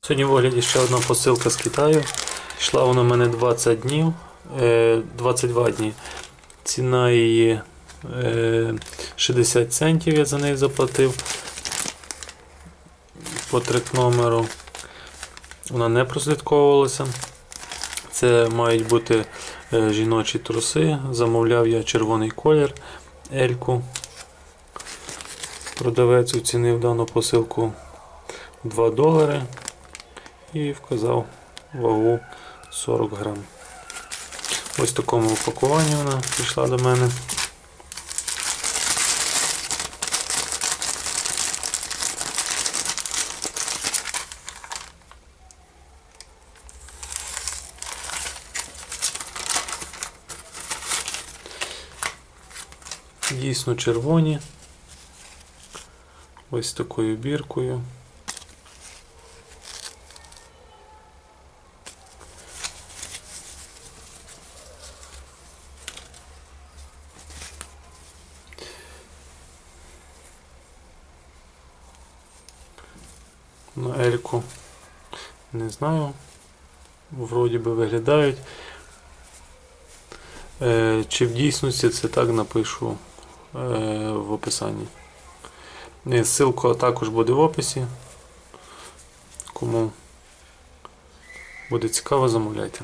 Сьогодні в огляді ще одна посилка з Китаю. Йшла вона в мене 20 днів, е, 22 дні. Ціна її е, 60 центів я за неї заплатив по трек номеру. Вона не прослідковувалася. Це мають бути е, жіночі труси. Замовляв я червоний колір Ельку. Продавець оцінив дану посилку 2 долари і вказав вагу 40 грам. Ось в такому упакуванні вона прийшла до мене. Дійсно червоні. Ось такою біркою. На Ельку не знаю. Вроді би виглядають. Е, чи в дійсності це так напишу е, в описанні. Ссылка також буде в описі. Кому буде цікаво, замовляйте.